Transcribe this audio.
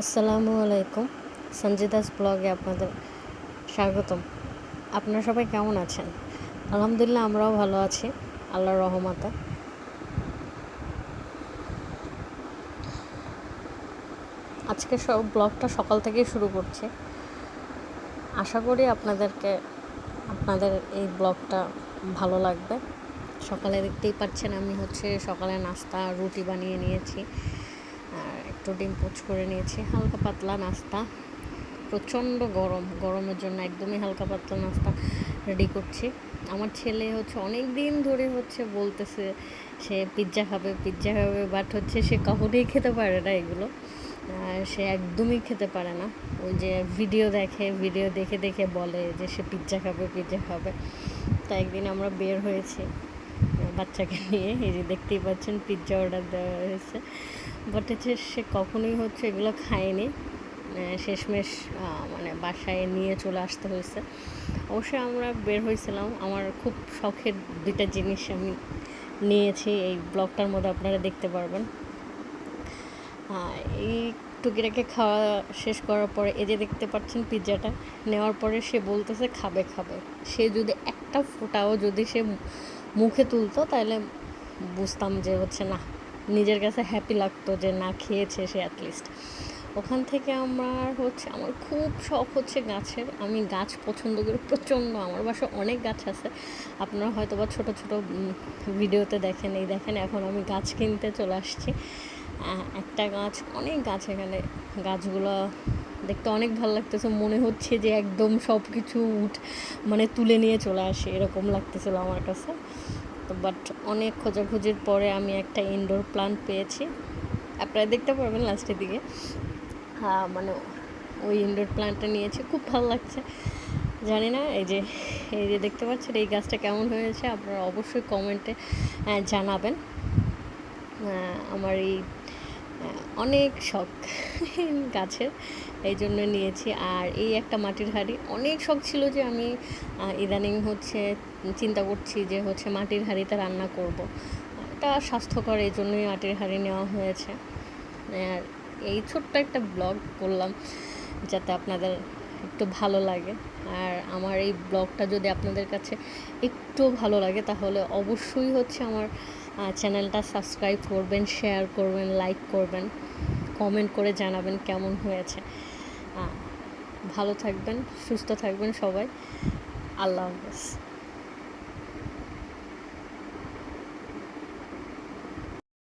আসসালামু আলাইকুম। সঞ্জিদাস ব্লগে আপনাদের স্বাগতম। আপনারা সবাই কেমন আছেন? আলহামদুলিল্লাহ, আমরাও ভালো আছি। আল্লাহর রহমতে। আজকে সব ব্লগটা সকাল থেকেই শুরু করছি। আশা করি আপনাদেরকে, আপনাদের এই ব্লগটা ভালো লাগবে। সকালে দেখতেই পাচ্ছেন, আমি হচ্ছে সকালে নাস্তা, রুটি বানিয়ে নিয়েছি। আর একটু ডিম পোচ করে নিয়েছি। হালকা পাতলা নাস্তা। প্রচণ্ড গরম। গরমের জন্য একদমই হালকা পাতলা নাস্তা রেডি করছি। আমার ছেলে হচ্ছে অনেক দিন ধরে হচ্ছে বলতেছে, সে পিৎজা খাবে পিৎজা খাবে বাট হচ্ছে সে কখনোই খেতে পারে না এগুলো। সে একদমই খেতে পারে না। ওই যে ভিডিও দেখে ভিডিও দেখে দেখে বলে যে সে পিৎজা খাবে পিৎজা খাবে। তা একদিন আমরা বের হয়েছি। বাচ্চাকে নিয়ে, এই যে দেখতেই পাচ্ছেন পিৎজা অর্ডার দেওয়া হয়েছে। বাট হচ্ছে সে কখনোই হচ্ছে এগুলো খায়নি। শেষমেশ মানে বাসায় নিয়ে চলে আসতে হয়েছে। অবশ্যই আমরা বের হয়েছিলাম। আমার খুব শখের দুইটা জিনিস আমি নিয়েছি। এই ব্লগটার মধ্যে আপনারা দেখতে পারবেন। এই টুকিটাকে খাওয়া শেষ করার পরে এই যে দেখতে পাচ্ছেন পিৎজাটা নেওয়ার পরে সে বলতেছে, খাবে খাবে। সে যদি একটা ফোটাও যদি সে মুখে তুলতো তাহলে বুঝতাম যে হচ্ছে না, নিজের কাছে হ্যাপি লাগতো যে না খেয়েছে সে অ্যাটলিস্ট ওখান থেকে আমার হচ্ছে, আমার খুব শখ হচ্ছে গাছের। আমি গাছ পছন্দ করি প্রচণ্ড, আমার বাসায় অনেক গাছ আছে। আপনারা হয়তো বা ছোটো ছোটো ভিডিওতে দেখেন, এই দেখেন, এখন আমি গাছ কিনতে চলে আসছি। একটা গাছ, অনেক গাছ এখানে। গাছগুলো দেখতে অনেক ভালো লাগতেছে, মনে হচ্ছে যে একদম সব কিছু উঠ মানে তুলে নিয়ে চলে আসে, এরকম লাগতেছিল আমার কাছে। তো বাট অনেক খোঁজাখুঁজির পরে আমি একটা ইনডোর প্লান্ট পেয়েছি। আপনারা দেখতে পারবেন লাস্টের দিকে। হ্যাঁ মানে ওই ইনডোর প্লান্টটা নিয়েছি, খুব ভালো লাগছে। জানি না, এই যে এই যে দেখতে পাচ্ছেন, এই গাছটা কেমন হয়েছে, আপনারা অবশ্যই কমেন্টে জানাবেন। আমার এই অনেক শখ গাছের এই জন্য নিয়েছি। আর এই একটা মাটির হাঁড়ি, অনেক শখ ছিল যে আমি ইদানিং হচ্ছে চিন্তা করছি যে হচ্ছে মাটির হাঁড়িতে রান্না করব। এটা স্বাস্থ্যকর এই জন্যই মাটির হাঁড়ি নেওয়া হয়েছে। আর এই ছোট্ট একটা ব্লগ করলাম, যাতে আপনাদের একটু ভালো লাগে। আর আমার এই ব্লগটা যদি আপনাদের কাছে একটু ভালো লাগে, তাহলে অবশ্যই হচ্ছে আমার চ্যানেলটা সাবস্ক্রাইব করবেন, শেয়ার করবেন, লাইক করবেন, কমেন্ট করে জানাবেন কেমন হয়েছে। ভালো থাকবেন, সুস্থ থাকবেন সবাই। আল্লাহ হাফেজ।